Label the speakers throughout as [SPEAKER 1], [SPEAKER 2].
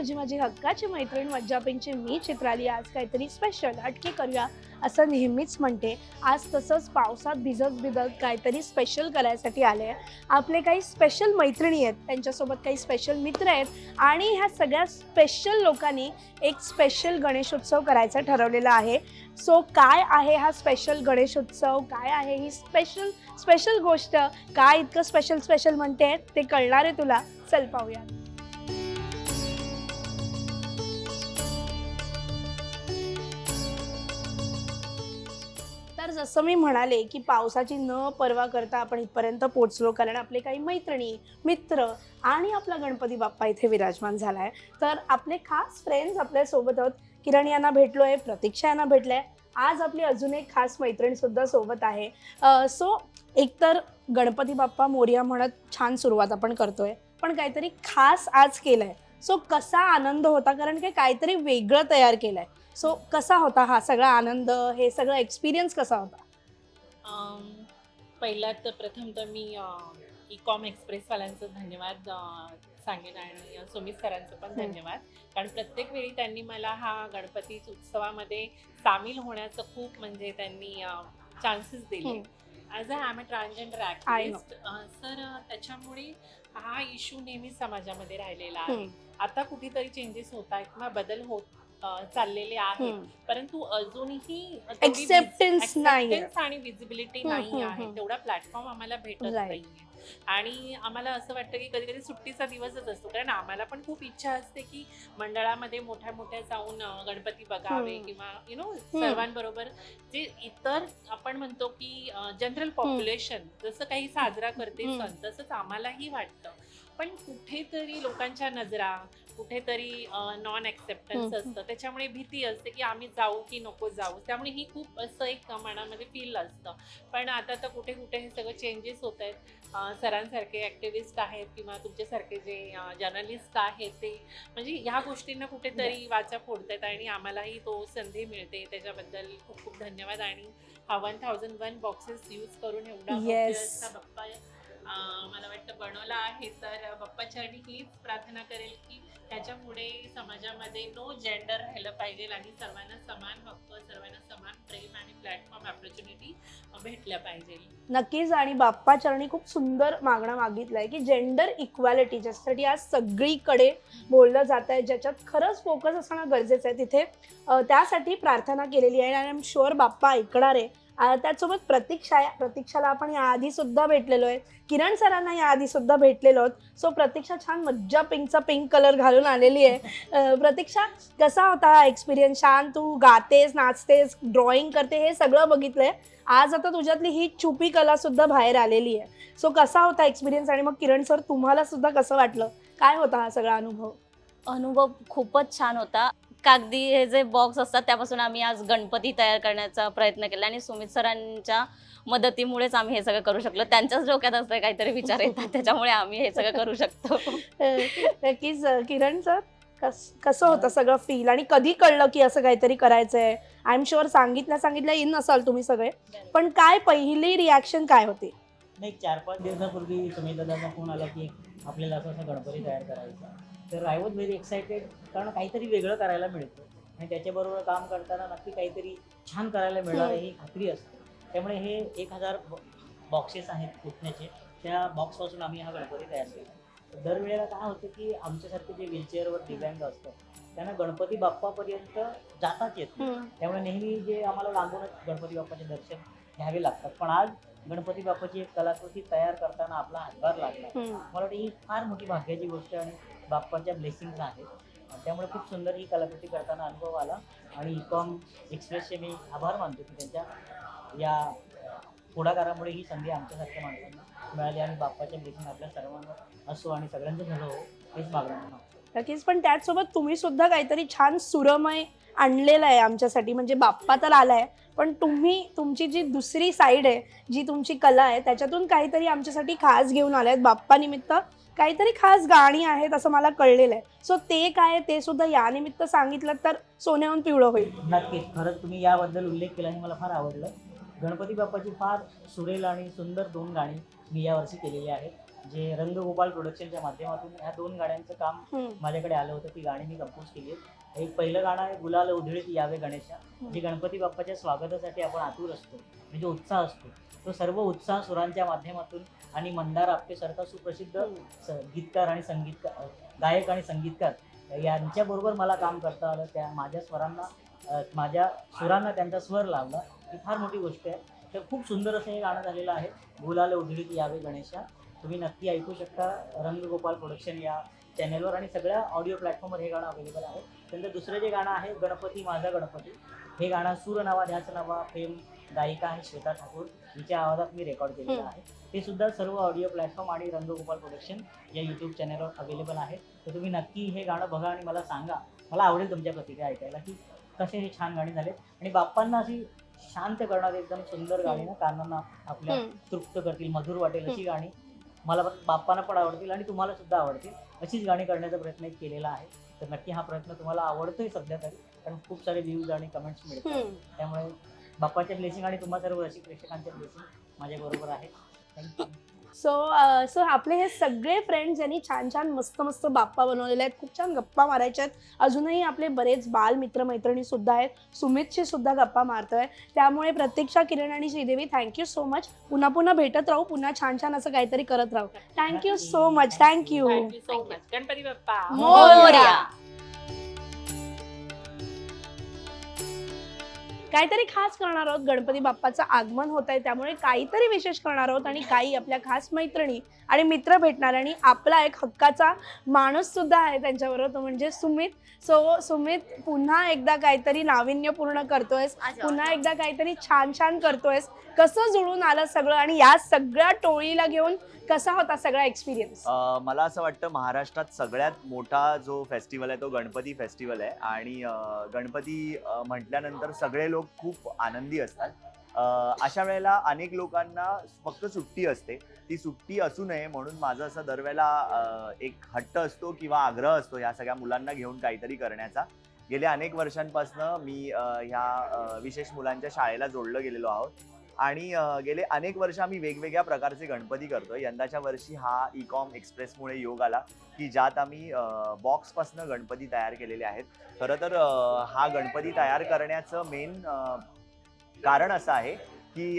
[SPEAKER 1] तुझी माझी हक्काची मैत्रीण मज्जापिंगची मी चित्राली. आज काहीतरी स्पेशल अटके करूया असं नेहमीच म्हणते. आज तसंच पावसात भिजत भिजत काहीतरी स्पेशल करायसाठी आले आहे. आपले काही स्पेशल मैत्रिणी आहेत त्यांच्यासोबत काही स्पेशल मित्र आहेत आणि ह्या सगळ्या स्पेशल लोकांनी एक स्पेशल गणेशोत्सव करायचा ठरवलेला आहे. सो काय आहे हा स्पेशल गणेशोत्सव? काय आहे ही स्पेशल स्पेशल गोष्ट? काय इतकं स्पेशल स्पेशल म्हणते? ते कळणार आहे तुला? चल पाहूया. जसं मी म्हणाले की पावसाची न पर्वा करता आपण इथपर्यंत पोचलो कारण आपले काही मैत्रिणी मित्र आणि आपला गणपती बाप्पा इथे विराजमान झाला आहे तर आपले खास फ्रेंड्स आपल्यासोबत आहोत. किरण यांना भेटलो आहे प्रतीक्षा यांना भेटलं आहे आज आपली अजून एक खास मैत्रिणीसुद्धा सोबत आहे. सो एकतर गणपती बाप्पा मोर्या म्हणत छान सुरुवात आपण करतोय पण काहीतरी खास आज केलंय. सो कसा आनंद होता? कारण की काहीतरी वेगळं तयार केलंय. सो कसा होता हा सगळा आनंद हे सगळं एक्सपिरियन्स कसा होता
[SPEAKER 2] पहिला तर प्रथम तर मी ई कॉम एक्सप्रेसवाल्यांचं धन्यवाद सांगेन आणि सुमित सरांचं पण. धन्यवाद कारण प्रत्येक वेळी त्यांनी मला हा गणपती उत्सवामध्ये सामील होण्याचं खूप म्हणजे त्यांनी चान्सेस दिले. As a I am a transgender. Activist sir त्याच्यामुळे हा इश्यू नेहमी समाजामध्ये राहिलेला आहे आता कुठेतरी चेंजेस होत आहेत किंवा बदल होत चाललेले आहेत. परंतु अजूनही
[SPEAKER 1] नाहीये.
[SPEAKER 2] Acceptance आणि विजिबिलिटी नाही आहे. तेवढा प्लॅटफॉर्म आम्हाला भेटत. नाहीये आणि आम्हाला असं वाटतं की कधी कधी सुट्टीचा दिवसच असतो कारण आम्हाला पण खूप इच्छा असते की मंडळामध्ये मोठ्या मोठ्या जाऊन गणपती बघावे. किंवा यु नो सर्वांबरोबर जे इतर आपण म्हणतो की जनरल पॉप्युलेशन जसं काही साजरा करते. सण तसंच आम्हालाही वाटतं पण कुठेतरी लोकांच्या नजरा कुठेतरी नॉन ऍक्सेप्टन्स. असतं. त्याच्यामुळे भीती असते की आम्ही जाऊ की नको जाऊ. त्यामुळे ही खूप असं एक मनामध्ये फील असतं. पण आता तर कुठे कुठे हे सगळं चेंजेस होत आहेत. सरांसारखे ऍक्टिव्हिस्ट आहेत किंवा तुमच्यासारखे जे जर्नलिस्ट आहेत ते. म्हणजे ह्या गोष्टींना कुठेतरी वाचा फोडतात आणि आम्हालाही तो संधी मिळते. त्याच्याबद्दल खूप खूप धन्यवाद. आणि हा one thousand one boxes use करून एवढा बाप्पा मला वाटतं बनवला आहे. तर बाप्पाच्या हीच प्रार्थना करेल की त्याच्यामुळे समाजामध्ये नो जेंडर राहिलं पाहिजे आणि सर्वांना समान हक्क सर्वांना समान प्रेम आणि प्लॅटफॉर्म ऑपॉर्च्युनिटी भेटल्या पाहिजे.
[SPEAKER 1] नक्कीच आणि बाप्पा चरणी खूप सुंदर मागणं मागितलंय की जेंडर इक्वॅलिटी ज्यासाठी आज सगळीकडे बोललं जात आहे ज्याच्यात खरंच फोकस असणं गरजेचं आहे. तिथे त्यासाठी प्रार्थना केलेली आहे आणि आय एम शुअर बाप्पा ऐकणार आहे. त्याचसोबत प्रतीक्षा आहे प्रतीक्षाला आपण याआधी सुद्धा भेटलेलो आहे. किरण सरांना याआधी सुद्धा भेटलेलो आहोत. सो प्रतीक्षा छान मज्जा पिंकचा पिंक कलर घालून आलेली आहे. प्रतीक्षा कसा होता हा एक्सपिरियन्स छान तू गातेस नाचतेस ड्रॉइंग करते हे सगळं बघितलंय. आज आता तुझ्यातली ही छुपी कला सुद्धा बाहेर आलेली आहे. सो कसा होता एक्सपिरियन्स आणि मग किरण सर तुम्हाला सुद्धा कसं वाटलं? काय होता हा सगळा अनुभव?
[SPEAKER 3] अनुभव खूपच छान होता. कागदी हे जे बॉक्स असतात त्यापासून आम्ही आज गणपती तयार करण्याचा प्रयत्न केला आणि सुमित सरांच्या मदतीमुळेच आम्ही हे सगळं करू शकलो. त्यांच्याच डोक्यात असं काहीतरी विचार येतात त्याच्यामुळे आम्ही हे सगळं करू शकतो.
[SPEAKER 1] नक्कीच किरण सर कस कसं होतं सगळं फील आणि कधी कळलं की असं काहीतरी करायचंय? आय एम शुअर सांगितलं सांगितलं इन नसाल तुम्ही सगळे. पण काय पहिली रिॲक्शन काय होती?
[SPEAKER 4] नाही चार पाच दिवसापूर्वी सुमित दादाचा फोन आला की आपल्याला असं असं गणपती तयार करायचा. तर आय वॉज व्हेरी एक्सायटेड कारण काहीतरी वेगळं करायला मिळतं. आणि त्याच्याबरोबर काम करताना नक्की काहीतरी छान करायला मिळणार आहे ही खात्री असते. त्यामुळे हे एक हजार बॉक्सेस आहेत पुतण्याचे त्या बॉक्सपासून आम्ही हा गणपती तयार केला. दरवेळेला काय होतं की आमच्यासारखे जे व्हीलचेअरवर दिव्यांग असतात त्यांना गणपती बाप्पापर्यंत जाताच येत त्यामुळे नेहमी जे आम्हाला लांबूनच गणपती बाप्पाचे दर्शन घ्यावे लागतात. पण आज गणपती बाप्पाची एक कलाकृती तयार करताना आपला हातभार लागला. मला वाटतं ही फार मोठी भाग्याची गोष्ट आणि बाप्पाच्या ब्लेसिंग्स आहेत त्यामुळे खूप सुंदर ही कलाकृती करताना अनुभव आला. आणि इकॉम एक्सप्रेसचे मी आभार मानतो की त्यांच्या या पुढाकारामुळे ही संधी आमच्यासारख्या माणसांना मिळाली आणि बाप्पाच्या ब्लेसिंग आपल्या सर्वांवर असो आणि सगळ्यांचं झालं हो हेच मागणं
[SPEAKER 1] नक्कीच पण त्याचसोबत तुम्ही सुद्धा काहीतरी छान सुरमय आणलेलं आहे आमच्यासाठी. म्हणजे बाप्पा तर आलाय पण तुम्ही तुमची जी दुसरी साईड आहे जी तुमची कला आहे त्याच्यातून काहीतरी आमच्यासाठी खास घेऊन आले आहेत बाप्पा निमित्त काहीतरी खास गाणी आहेत असं मला कळलेलं आहे. सो ते काय ते सुद्धा यानिमित्त सांगितलं तर सोन्याहून पिवळं होईल.
[SPEAKER 4] नक्कीच. खरंच तुम्ही याबद्दल उल्लेख केला हे मला फार आवडलं. गणपती बाप्पाची फार सुरेल आणि सुंदर दोन गाणी मी यावर्षी केलेली आहेत. जे रंगगोपाल प्रोडक्शनच्या माध्यमातून ह्या दोन गाण्यांचं काम. माझ्याकडे आलं होतं ती गाणी मी कंपोज केली आहेत. एक पहिलं गाणं आहे गुलाल उधळीत यावे गणेशा. जे गणपती बाप्पाच्या स्वागतासाठी आपण आतुर असतो म्हणजे उत्साह असतो. तो सर्व उत्साह सुरांच्या माध्यमातून आणि मंदार आपटेसारखा सुप्रसिद्ध गीतकार आणि संगीतकार गायक आणि संगीतकार. यांच्याबरोबर मला काम करता आलं त्या माझ्या स्वरांना माझ्या सुरांना त्यांचा स्वर लावला. ही फार मोठी गोष्ट आहे. तर खूप सुंदर असं हे गाणं झालेलं आहे. गुलाल उधळीत यावे गणेशा. तुम्ही नक्की ऐकू शकता रंगगोपाल प्रोडक्शन या चॅनेलवर आणि सगळ्या ऑडिओ प्लॅटफॉर्मवर हे गाणं अवेलेबल आहे. त्यानंतर दुसरं जे गाणं आहे गणपती माझा गणपती हे गाणं सूर नावा ध्यास नावा फेम गायिका आहे श्वेता ठाकूर हिच्या आवाजात मी रेकॉर्ड केलेलं. आहे. ते सुद्धा सर्व ऑडिओ प्लॅटफॉर्म आणि रंगगोपाल प्रोडक्शन या यूट्यूब चॅनलवर अवेलेबल आहे. तर तुम्ही नक्की हे गाणं बघा आणि मला सांगा. मला आवडेल तुमच्या प्रतिक्रिया ऐकायला की कसे हे छान गाणी झाले आणि बाप्पांना अशी शांत करणारी एकदम सुंदर गाणी ना कानांना आपल्या. तृप्त करतील मधुर वाटेल अशी गाणी मला पण बाप्पांना पण आवडतील आणि तुम्हाला सुद्धा आवडतील. अशीच गाणी करण्याचा प्रयत्न एक केलेला आहे. तर नक्की हा प्रयत्न तुम्हाला आवडतोय सध्या तरी कारण खूप सारे व्ह्यूज आणि कमेंट्स मिळतात. त्यामुळे बाप्पाच्या ब्लेसिंग आणि तुम्हा सर्व रसिक प्रेक्षकांच्या ब्लेसिंग माझ्या बरोबर आहे थँक्यू
[SPEAKER 1] सो सो आपले हे सगळे फ्रेंड्स यांनी छान छान मस्त मस्त बाप्पा बनवलेले आहेत खूप छान गप्पा मारायच्या आहेत. अजूनही आपले बरेच बाल मित्र मैत्रिणी सुद्धा आहेत. सुमितशी सुद्धा गप्पा मारतोय. त्यामुळे प्रत्यक्षा किरण आणि श्रीदेवी थँक्यू सो मच पुन्हा पुन्हा भेटत राहू पुन्हा छान छान असं काहीतरी करत राहू. Thank you so much thank you
[SPEAKER 2] thank you so much Ganpati Bappa.
[SPEAKER 1] Morya. काहीतरी खास करणार आहोत. गणपती बाप्पाचं आगमन होत आहे. त्यामुळे काहीतरी विशेष करणार आहोत आणि काही आपल्या खास मैत्रिणी आणि मित्र भेटणार आणि आपला एक हक्काचा माणूस सुद्धा आहे त्यांच्याबरोबर. तो म्हणजे सुमित. सो सुमित पुन्हा एकदा काहीतरी नाविन्यपूर्ण करतोयस. पुन्हा एकदा काहीतरी छान छान करतोयस. कसं जुळून आलं सगळं आणि या सगळ्या टोळीला घेऊन कसा होता सगळा एक्सपिरियन्स
[SPEAKER 5] अ, मला असं वाटतं महाराष्ट्रात सगळ्यात मोठा जो फेस्टिवल आहे तो गणपती फेस्टिवल आहे. आणि अ, गणपती अ, म्हटल्यानंतर सगळे लोक खूप आनंदी असतात. अ, अशा वेळेला अनेक लोकांना फक्त सुट्टी असते. ती सुट्टी असू नये म्हणून माझं असं दरवेळेला अ, एक हट्ट असतो किंवा आग्रह असतो ह्या सगळ्या मुलांना घेऊन काहीतरी करण्याचा. गेल्या अनेक वर्षांपासून मी अ, ह्या अ, विशेष मुलांच्या शाळेला जोडलं गेलेलो आहोत. आणि गेले अनेक वर्ष आम्ही वेगवेगळ्या प्रकारचे गणपती करतो यंदाच्या वर्षी हा ई कॉम एक्सप्रेसमुळे योग आला की ज्यात आम्ही बॉक्सपासनं गणपती तयार केलेले आहेत. खरं तर हा गणपती तयार करण्याचं मेन कारण असं आहे की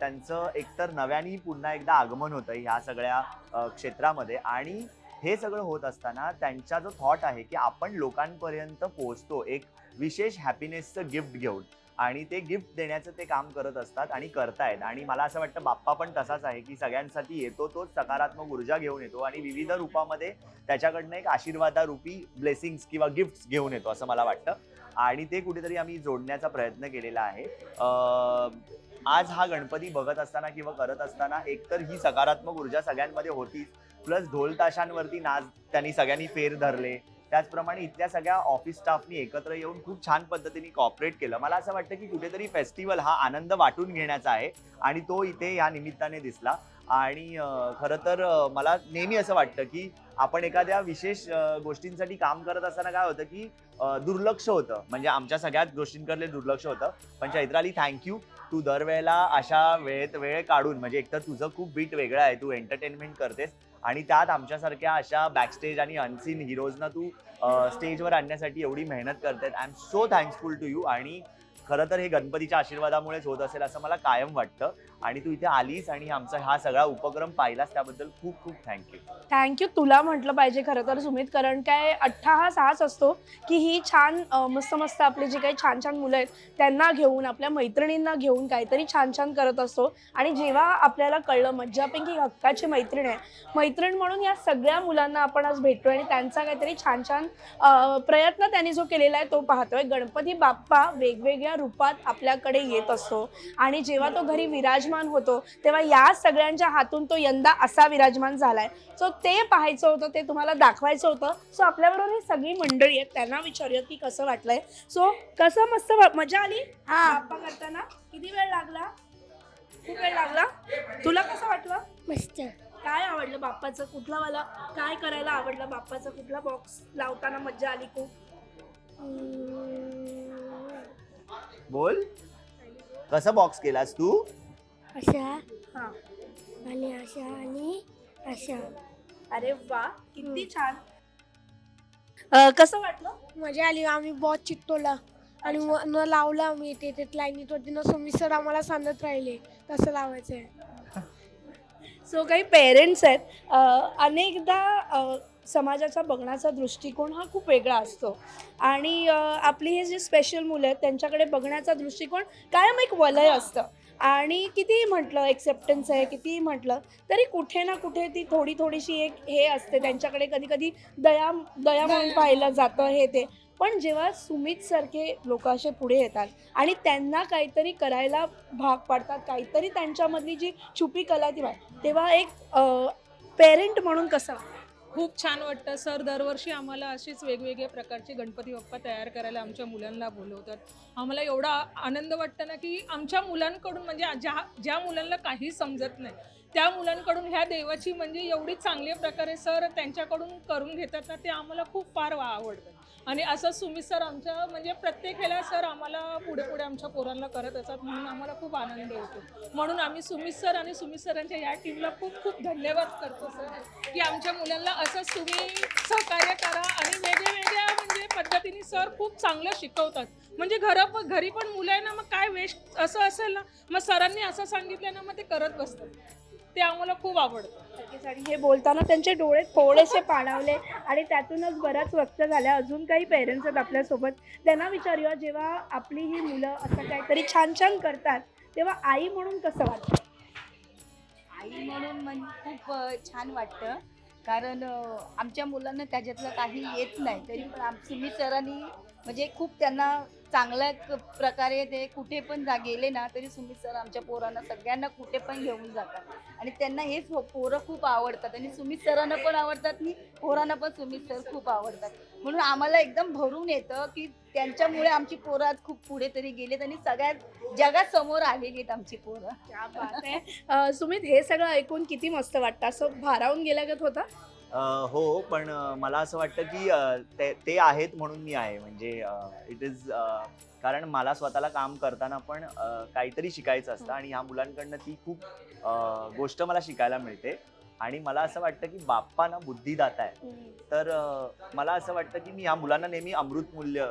[SPEAKER 5] त्यांचं एकतर नव्याने पुन्हा एकदा आगमन होतं ह्या सगळ्या क्षेत्रामध्ये. आणि हे सगळं होत असताना त्यांचा जो थॉट आहे की आपण लोकांपर्यंत पोहोचतो एक विशेष हॅपीनेसचं गिफ्ट घेऊन. आणि ते गिफ्ट देण्याचं ते काम करत असतात आणि करतायत. आणि मला असं वाटतं बाप्पा पण तसाच आहे की सगळ्यांसाठी येतो तोच सकारात्मक ऊर्जा घेऊन येतो आणि विविध रूपामध्ये त्याच्याकडनं एक आशीर्वादारूपी ब्लेसिंग्स किंवा गिफ्ट्स घेऊन येतो असं मला वाटतं. आणि ते कुठेतरी आम्ही जोडण्याचा प्रयत्न केलेला आहे. आज हा गणपती बघत असताना किंवा करत असताना एकतर ही सकारात्मक ऊर्जा सगळ्यांमध्ये होतीच. प्लस ढोल ताशांवरती नाच त्यांनी सगळ्यांनी फेर धरले. त्याचप्रमाणे इथल्या सगळ्या ऑफिस स्टाफनी एकत्र येऊन खूप छान पद्धतीने कॉपरेट केलं. मला असं वाटतं की कुठेतरी फेस्टिवल हा आनंद वाटून घेण्याचा आहे आणि तो इथे या निमित्ताने दिसला. आणि खरं तर मला नेहमी असं वाटतं की आपण एखाद्या विशेष गोष्टींसाठी काम करत असताना काय होतं की दुर्लक्ष होतं. म्हणजे आमच्या सगळ्याच गोष्टींकडले दुर्लक्ष होतं. पण चैत्राली थँक्यू तू दरवेळेला अशा वेळेत वेळ काढून म्हणजे एकतर तुझं खूप बीट वेगळं आहे तू एंटरटेनमेंट करतेस. आणि त्यात आमच्यासारख्या अशा बॅकस्टेज आणि अनसीन हिरोजना तू स्टेजवर आणण्यासाठी एवढी मेहनत करतायत. I am so thanksful to you आणि खरं तर हे गणपतीच्या आशीर्वादामुळेच होत असेल असं मला कायम वाटतं. आणि तू इथे आलीस आणि आमचा हा सगळा उपक्रम पाहिलास त्याबद्दल खूप खूप थँक्यू
[SPEAKER 1] थँक्यू तुला म्हटलं पाहिजे खरं तर सुमित कारण काय अठ्ठाहास साहस असतो की ही छान मस्त मस्त आपले जे काही छान छान मुलं आहेत त्यांना घेऊन आपल्या मैत्रिणींना घेऊन काहीतरी छान छान करत असतो. आणि जेव्हा आपल्याला कळलं मज्जापैकी हक्काची मैत्रीण आहे. मैत्रीण म्हणून या सगळ्या मुलांना आपण आज भेटतोय आणि त्यांचा काहीतरी छान छान अं, प्रयत्न त्यांनी जो केलेला आहे तो पाहतोय. गणपती बाप्पा वेगवेगळ्या रूपात आपल्याकडे येत असतो. आणि जेव्हा तो घरी विराजमान होतो तेव्हा या सगळ्यांच्या हातून तो यंदा असा विराजमान झालाय. सो ते पाहायचं होतं ते तुम्हाला दाखवायचं होतं. सो आपल्याबरोबर ही सगळी मंडळी आहेत त्यांना विचारूयात की कसं वाटलंय. सो कसं मस्त मजा आली? हा. बाप्पा करताना? किती वेळ लागला? खूप वेळ लागला. तुला कसं वाटलं?
[SPEAKER 6] मस्त.
[SPEAKER 1] काय आवडलं बाप्पाचं? कुठला वाला काय करायला आवडलं बाप्पाचं? कुठला बॉक्स लावताना मजा आली खूप?
[SPEAKER 5] बोल. कसं बॉक्स केलास तू?
[SPEAKER 6] अशा.
[SPEAKER 1] हा.
[SPEAKER 6] आणि अशा आणि अच्छा
[SPEAKER 1] अरे वा किती छान. अ, कसं वाटलं?
[SPEAKER 6] मजा आली. आम्ही बॉस चिकटवला आणि न लावलं आम्ही. ते ते लाईनीत न समी सर आम्हाला सांगत राहिले. कसं लावायचं आहे
[SPEAKER 1] सो काही पेरेंट्स आहेत अनेकदा समाजाचा बघण्याचा दृष्टिकोन हा खूप वेगळा असतो. आणि आपली हे जे स्पेशल मुलं आहेत त्यांच्याकडे बघण्याचा दृष्टिकोन कायम एक वलय असतं. आणि कितीही म्हटलं एक्सेप्टन्स आहे कितीही म्हटलं तरी कुठे ना कुठे ती थोडी थोडीशी एक हे असते. त्यांच्याकडे कधी कधी दया दया. म्हणून पाहिलं जातं हे ते. पण जेव्हा सुमित सारखे लोक असे पुढे येतात आणि त्यांना काहीतरी करायला भाग पाडतात काहीतरी त्यांच्यामधली जी छुपी कला ती वाट- तेव्हा एक पेरेंट म्हणून कसं
[SPEAKER 7] खूप छान वाटतं. सर दरवर्षी आम्हाला असेच वेगवेगळ्या प्रकारचे गणपती बाप्पा तयार करायला आमच्या मुलांना बोलवतात. आम्हाला एवढा आनंद वाटतं ना की आमच्या मुलांकडून म्हणजे ज्या ज्या मुलांना काही समजत नाही त्या मुलांकडून ह्या देवाची म्हणजे एवढी चांगल्या प्रकारे सर त्यांच्याकडून करून घेतात ना ते आम्हाला खूप फार वा- आवडतं. आणि असं सुमित सर आमच्या म्हणजे प्रत्येक वेळेला सर आम्हाला पुढे पुढे आमच्या पोरांना करत असतात म्हणून आम्हाला खूप आनंद होतो. म्हणून आम्ही सुमित सर आणि सुमित सरांच्या या टीमला खूप खूप धन्यवाद करतो सर की आमच्या मुलांना असंच तुम्ही सहकार्य करा आणि वेगळ्या वेगळ्या म्हणजे पद्धतीने सर खूप चांगलं शिकवतात. म्हणजे घर घरी पण मुलं आहे ना मग काय वेस्ट असं असेल ना मग सरांनी असं सांगितलं ना मग ते करत बसतात. ते आम्हाला खूप आवडतं.
[SPEAKER 1] आणि हे बोलताना त्यांचे डोळे थोडेसे पाणावले आणि त्यातूनच बऱ्याच व्यक्त झाल्या. अजून काही काही पेरेंट्स आहेत आपल्यासोबत त्यांना विचारूया जेव्हा आपली ही मुलं असं काहीतरी छान छान करतात तेव्हा आई म्हणून कसं वाटतं?
[SPEAKER 8] आई म्हणून म्हणजे खूप छान वाटतं. कारण आमच्या मुलांना त्याच्यातलं काही येत नाही. तरी पण आमची मी सरांनी म्हणजे खूप त्यांना चांगल्या प्रकारे ते कुठे पण जा गेले ना तरी सुमित सर आमच्या पोरांना सगळ्यांना कुठे पण घेऊन जातात. आणि त्यांना हेच पोरं खूप आवडतात. आणि सुमित सरांना पण आवडतात आणि पोरांना पण सुमित सर खूप आवडतात. म्हणून आम्हाला एकदम भरून येतं की त्यांच्यामुळे आमची पोरं आज खूप पुढे तरी गेलेत आणि सगळ्यात जगासमोर आलेली आहेत आमची पोरं.
[SPEAKER 1] सुमित हे सगळं ऐकून किती मस्त वाटतं? असं भारावून गेल्यागत होता?
[SPEAKER 5] हो पण मला असं वाटतं की ते ते आहेत म्हणून मी आहे. म्हणजे इट इज कारण मला स्वतःला काम करताना पण काहीतरी शिकायचं असतं आणि ह्या मुलांकडनं ती खूप गोष्ट मला शिकायला मिळते. आणि मला असं वाटतं की बाप्पा ना बुद्धिदाता आहे. तर मला असं वाटतं की मी ह्या मुलांना नेहमी अमृत मूल्य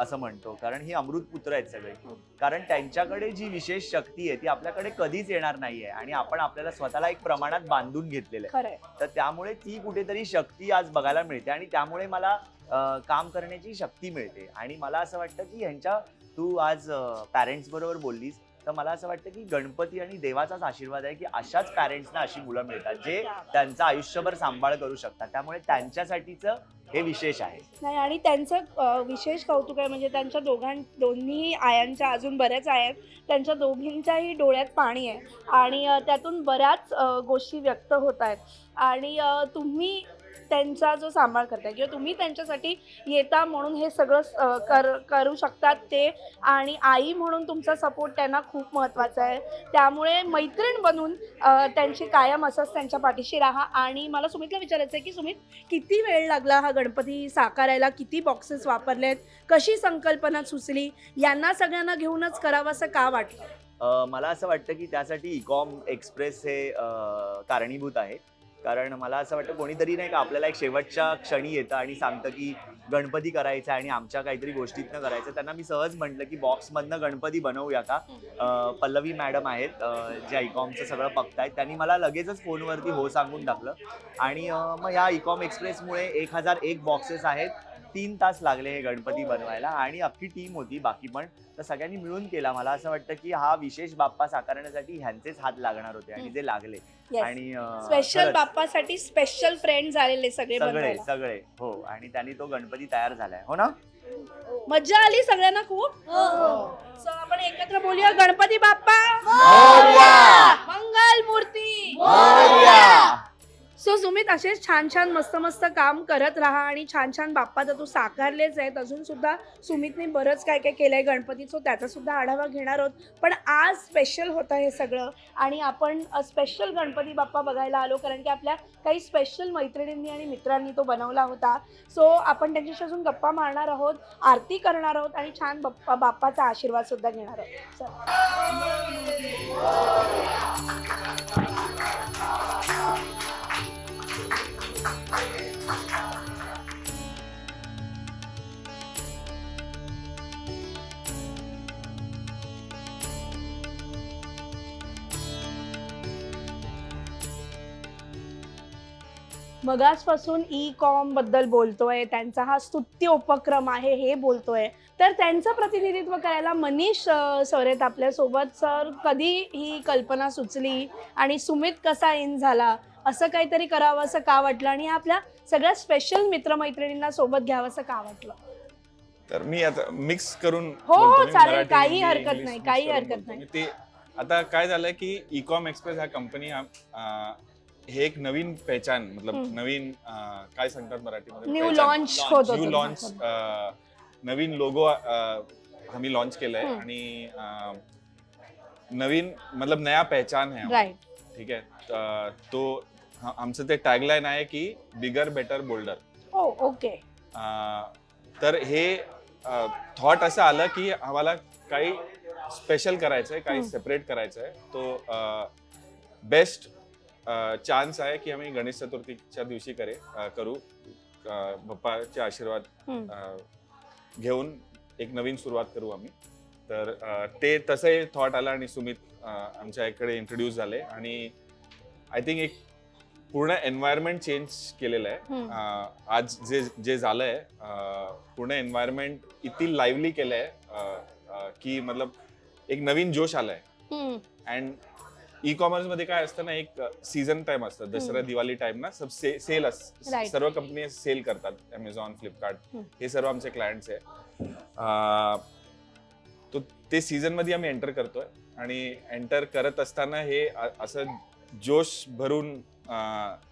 [SPEAKER 5] असं म्हणतो. कारण ही अमृत पुत्र आहेत सगळे. कारण त्यांच्याकडे जी विशेष शक्ती आहे ती आपल्याकडे कधीच येणार नाहीये. आणि आपण आपल्याला स्वतःला एक प्रमाणात बांधून घेतलेलं आहे. तर त्यामुळे ती कुठेतरी शक्ती आज बघायला मिळते आणि त्यामुळे मला काम करण्याची शक्ती मिळते. आणि मला असं वाटतं की ह्यांच्या तू आज पॅरेंट्स बरोबर बोललीस तर मला असं वाटतं की गणपती आणि देवाचाच आशीर्वाद आहे की अशाच पॅरेंट्सना अशी मुलं मिळतात जे त्यांचं आयुष्यभर सांभाळ करू शकतात. त्यामुळे त्यांच्यासाठीचं हे विशेष आहे.
[SPEAKER 1] नाही आणि त्यांचं विशेष कौतुक आहे म्हणजे त्यांच्या दोघां दोन्ही आयांच्या अजून बऱ्याच आया आहेत त्यांच्या दोघींच्याही डोळ्यात पाणी आहे. आणि त्यातून बऱ्याच गोष्टी व्यक्त होत आहेत. आणि तुम्ही त्यांचा जो सांभाळ करताय किंवा तुम्ही त्यांच्यासाठी येता म्हणून हे सगळं कर करू शकतात ते. आणि आई म्हणून तुमचा सपोर्ट त्यांना खूप महत्त्वाचा आहे. त्यामुळे मैत्रीण बनून त्यांची कायम असंच त्यांच्या पाठीशी राहा. आणि मला सुमितला विचारायचं आहे की सुमित किती वेळ लागला हा गणपती साकारायला? किती बॉक्सेस वापरलेत? कशी संकल्पना सुचली? यांना सगळ्यांना घेऊनच करावं असं का वाटलं?
[SPEAKER 5] मला असं वाटतं की त्यासाठी इकॉम एक्सप्रेस हे कारणीभूत आहे. कारण मला असं वाटतं कोणीतरी नाही का आपल्याला एक शेवटच्या क्षणी येतं आणि सांगतं की गणपती करायचा आहे आणि आमच्या काहीतरी गोष्टीतनं करायचं. त्यांना मी सहज म्हटलं की बॉक्समधनं गणपती बनवूया का? पल्लवी मॅडम आहेत जे आयकॉमचं सगळं बघतायत. त्यांनी मला लगेचच फोनवरती हो सांगून टाकलं. आणि मग ह्या इकॉम एक्सप्रेसमुळे एक हजार एक बॉक्सेस आहेत. तीन तास लागले हे गणपती बनवायला आणि अख्खी टीम होती बाकी पण. तर सगळ्यांनी मिळून केला. मला असं वाटतं की हा विशेष बाप्पा साकारण्यासाठी ह्यांचेच हात लागणार होते आणि ते लागले. आणि अ,
[SPEAKER 1] स्पेशल
[SPEAKER 5] खरंच.
[SPEAKER 1] बाप्पासाठी स्पेशल फ्रेंड झालेले सगळे
[SPEAKER 5] सगळे
[SPEAKER 1] बनवायला.
[SPEAKER 5] सगळे. हो. आणि त्यांनी तो गणपती तयार झालाय. हो ना?
[SPEAKER 1] मज्जा आली सगळ्यांना खूप? सो आपण एकत्र बोलूया गणपती बाप्पा. मंगल मूर्ती सो सुमित असेच छान छान मस्त मस्त काम करत राहा आणि छान छान बाप्पा तर तू साकारलेच आहेत. अजून सुद्धा सुमितने बरंच काय काय केलंय गणपतीचं त्याचा सुद्धा आढावा घेणार आहोत. पण आज स्पेशल होतं हे सगळं आणि आपण स्पेशल गणपती बाप्पा बघायला आलो कारण की आपल्या काही स्पेशल मैत्रिणींनी आणि मित्रांनी तो बनवला होता. सो आपण त्यांच्याशी अजून गप्पा मारणार आहोत आरती करणार आहोत आणि छान बाप्पा बाप्पाचा आशीर्वाद सुद्धा घेणार आहोत. मगासपासून ई कॉमबद्दल बोलतोय त्यांचा हा स्तुत्य उपक्रम आहे हे बोलतोय. तर त्यांचं प्रतिनिधित्व करायला मनीष सर आहेत आपल्यासोबत. सर कधी ही कल्पना सुचली आणि सुमित कसा इन झाला? असं काहीतरी करावं असं का वाटलं? आणि आपल्या सगळ्या स्पेशल मित्रमैत्रिणींना सोबत घ्यावं असं का वाटलं?
[SPEAKER 9] तर मी आता मिक्स करून
[SPEAKER 1] हो, हो, चालेल. काही हरकत नाही, काही हरकत नाही.
[SPEAKER 9] ते आता काय झालंय की इकॉम एक्सप्रेस हा कंपनी हे एक नवीन पहचान मतलब. नवीन अं, काय सांगतात मराठीमध्ये
[SPEAKER 1] न्यू
[SPEAKER 9] पहचान.
[SPEAKER 1] लॉन्च होत
[SPEAKER 9] न्यू
[SPEAKER 1] होतं.
[SPEAKER 9] लॉन्च नवीन लोगो आम्ही लॉन्च केलंय
[SPEAKER 1] हम्म.
[SPEAKER 9] आणि अं, नवीन मतलब नया पहचान है
[SPEAKER 1] राईट
[SPEAKER 9] ठीक आहे त- तो हा- आमचं ते टॅगलाईन आहे की बिगर बेटर बोल्डर
[SPEAKER 1] हो ओके
[SPEAKER 9] तर हे थॉट असं आलं की आम्हाला काही स्पेशल करायचं आहे काही
[SPEAKER 1] हम्म.
[SPEAKER 9] सेपरेट करायचं आहे तो बेस्ट चान्स आहे की आम्ही गणेश चतुर्थीच्या दिवशी करे अं, करू अं, बाप्पाचे आशीर्वाद
[SPEAKER 1] हम्म.
[SPEAKER 9] अं, घेऊन एक नवीन सुरुवात करू आम्ही तर अं, ते तसंही थॉट आलं आणि सुमित अं, आमच्या इकडे इंट्रोड्यूस झाले आणि आय थिंक एक पूर्ण एन्व्हायरमेंट चेंज केलेलं आहे
[SPEAKER 1] हम्म.
[SPEAKER 9] अं, आज जे जे झालंय अं, पूर्ण एन्व्हायरमेंट इतकी लाईव्हली केलंय अं, अं, की मतलब एक नवीन जोश आलाय
[SPEAKER 1] हम्म.
[SPEAKER 9] अँड ई कॉमर्समध्ये काय असतं ना एक सीझन टाइम असतं दसरा. दिवाळी टाइम ना सब से, सेल
[SPEAKER 1] Right.
[SPEAKER 9] सर्व कंपनी सेल करतात अमेझॉन फ्लिपकार्ट
[SPEAKER 1] हम्म.
[SPEAKER 9] हे सर्व आमचे क्लायंट्स आहे अं, तो ते सीझनमध्ये आम्ही एंटर करतोय आणि एंटर करत असताना हे अ- असं जोश भरून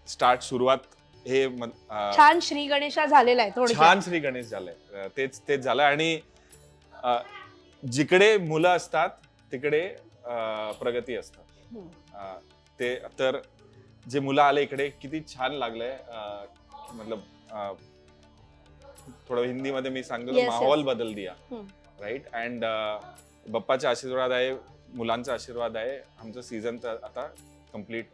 [SPEAKER 9] स्टार्ट सुरुवात हे अं,
[SPEAKER 1] छान श्री गणेशा झालेला आहे थोडक्यात
[SPEAKER 9] छान श्री गणेश झालंय अं, तेच तेच झालं आणि अं, जिकडे मुलं असतात तिकडे अं, प्रगती असतात. अं, ते तर जे मुलं आले इकडे किती छान लागलंय. अं, मतलब अं, थोडं हिंदीमध्ये मी सांगतो
[SPEAKER 1] Yes, yes.
[SPEAKER 9] माहोल बदल दिया.
[SPEAKER 1] हम्म.
[SPEAKER 9] राईट अँड बाप्पाचा आशीर्वाद आहे मुलांचा आशीर्वाद आहे आमचं सीझन तर आता कंप्लीट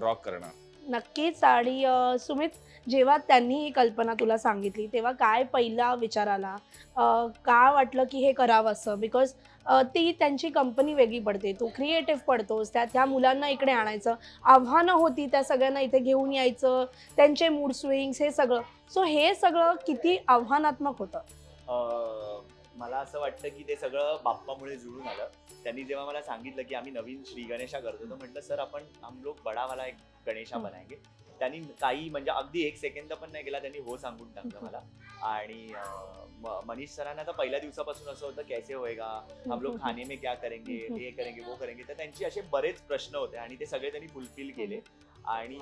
[SPEAKER 9] रॉक करणार.
[SPEAKER 1] नक्कीच. आणि अ, सुमित जेव्हा त्यांनी ही कल्पना तुला सांगितली तेव्हा काय पहिला विचार आला? अ, का वाटलं की हे करावं असं? बिकॉज ती त्यांची कंपनी वेगळी पडते. तू क्रिएटिव्ह पडतोस त्या त्या मुलांना इकडे आणायचं. आव्हानं होती त्या सगळ्यांना इथे घेऊन यायचं. त्यांचे मूड स्विंग्स हे सगळं. सो हे सगळं किती आव्हानात्मक होतं?
[SPEAKER 5] मला असं वाटतं की ते सगळं बाप्पामुळे जुळून आलं. त्यांनी जेव्हा मला सांगितलं की आम्ही नवीन श्री गणेशा करतो तर म्हटलं सर आपण हम लोग बडावाला एक गणेशा. बनाएंगे. त्यांनी काही म्हणजे अगदी एक सेकंद पण नाही गेला त्यांनी हो सांगून टाकलं मला. आणि मनीष सरांना तर पहिल्या दिवसापासून असं होतं कैसे होएगा? हम लोग खाने में क्या करेंगे? हे करेंगे वो करेंगे? तर त्यांची असे बरेच प्रश्न होते आणि ते सगळे त्यांनी फुलफिल केले. आणि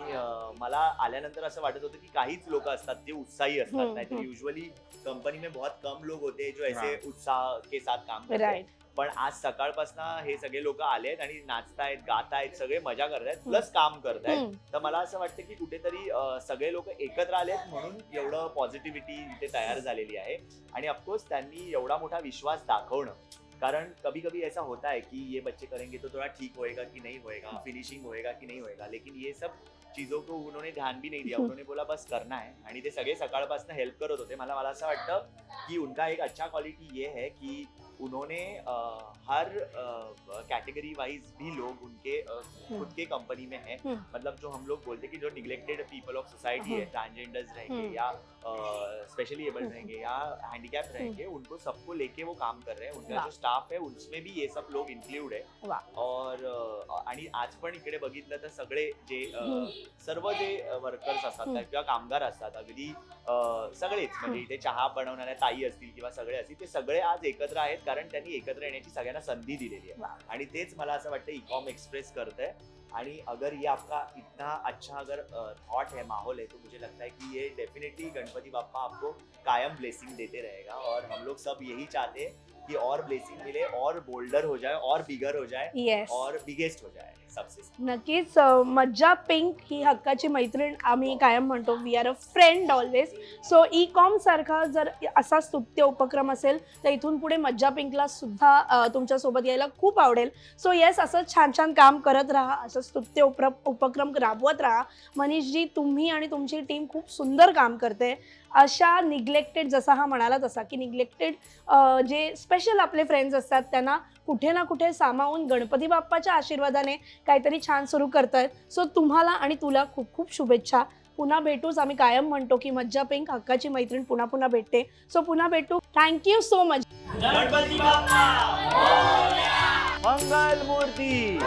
[SPEAKER 5] मला आल्यानंतर असं वाटत होतं की काहीच लोक असतात जे उत्साही असतात नाहीतर
[SPEAKER 1] हम्म.
[SPEAKER 5] युजली कंपनी में बहुत कम लोग होते हैं जो ऐसे. उत्साह के साथ काम करते हैं.
[SPEAKER 1] राईट
[SPEAKER 5] पण आज सकाळपासून हे सगळे लोक आले आहेत आणि नाचतायत गातायत सगळे मजा करतायत प्लस काम करतायत तर मला असं वाटतं की कुठेतरी सगळे लोक एकत्र आलेत म्हणून एवढं पॉझिटिव्हिटी इथे तयार झालेली आहे आणि ऑफकोर्स त्यांनी एवढा मोठा विश्वास दाखवणं कारण कभी कभी ऐसा होता है कि ये बच्चे करेंगे तो थोड़ा ठीक होएगा कि नहीं होएगा फिनिशिंग होएगा कि नहीं होएगा लेकिन ये सब चीज़ों को उन्होंने ध्यान भी नहीं दिया उन्होंने बोला बस करना है आणि ते सगळे सकाळपासून हेल्प करत होते मला मला असं वाटतं कि उनका एक अच्छा क्वालिटी ये है कि उन्होंने हर कैटेगरी वाइज भी लोग उनके अ, खुद के कंपनी में है
[SPEAKER 1] हम्म.
[SPEAKER 5] मतलब जो हम लोग बोलते हैं कि जो निग्लेक्टेड पीपल ऑफ़ सोसाइटी है. ट्रांसजेंडर्स रहेंगे. या स्पेशली एबल
[SPEAKER 1] हम्म.
[SPEAKER 5] रहेंगे या हैंडीकैप रहेंगे उनको सबको लेके वो काम कर रहे हैं उनका. जो स्टाफ है उसमें भी ये सब लोग इंक्लूड है. और आणि आज पण इकडे बघितलं तर सगळे जे. सर्व जे वर्कर्स असतात. किंवा कामगार असतात अगदी सगळेच म्हणजे इथे चहा बनवणाऱ्या ताई असतील किंवा सगळे असतील ते सगळे आज एकत्र आहेत कारण त्यांनी एकत्र येण्याची सगळ्यांना संधी दिलेली आहे. आणि तेच मला असं वाटतं इकॉम एक्सप्रेस करतंय आणि अगर ये आपका इतना अच्छा अगर थॉट है माहौल है तो मुझे लगता है कि ये डेफिनेटली गणपति बापा आपको कायम ब्लेसिंग देते रहेगा और हम लोग सब यही चाहते हैं कि और ब्लेसिंग मिले और बोल्डर हो जाए और बिगर हो जाए
[SPEAKER 1] yes.
[SPEAKER 5] और बिगेस्ट हो जाए
[SPEAKER 1] नक्कीच मज्जा पिंक ही हक्काची मैत्रीण आम्ही कायम म्हणतो. We are a friend always so e com सारखा जर असा स्तुत्य उपक्रम असेल तर इथून पुढे मज्जा पिंकला सुद्धा तुमच्यासोबत यायला खूप आवडेल. सो येस असं छान छान काम करत राहा असं स्तुत्य उप्र उपक्रम राबवत राहा. मनीषजी तुम्ही आणि तुमची टीम खूप सुंदर काम करते. अशा निग्लेक्टेड जसा हा म्हणाला तसा की निग्लेक्टेड जे स्पेशल आपले फ्रेंड्स असतात त्यांना कुठे ना कुठे सामावून गणपती बाप्पाच्या आशीर्वादाने काहीतरी छान सुरू करतायत. सो तुम्हाला आणि तुला खूप खूप शुभेच्छा. पुन्हा भेटूच आम्ही कायम म्हणतो की मज्जा पिंक हक्काची मैत्रीण पुन्हा पुन्हा भेटते. सो पुन्हा भेटू. थँक्यू सो मच
[SPEAKER 5] मंगल मूर्ती!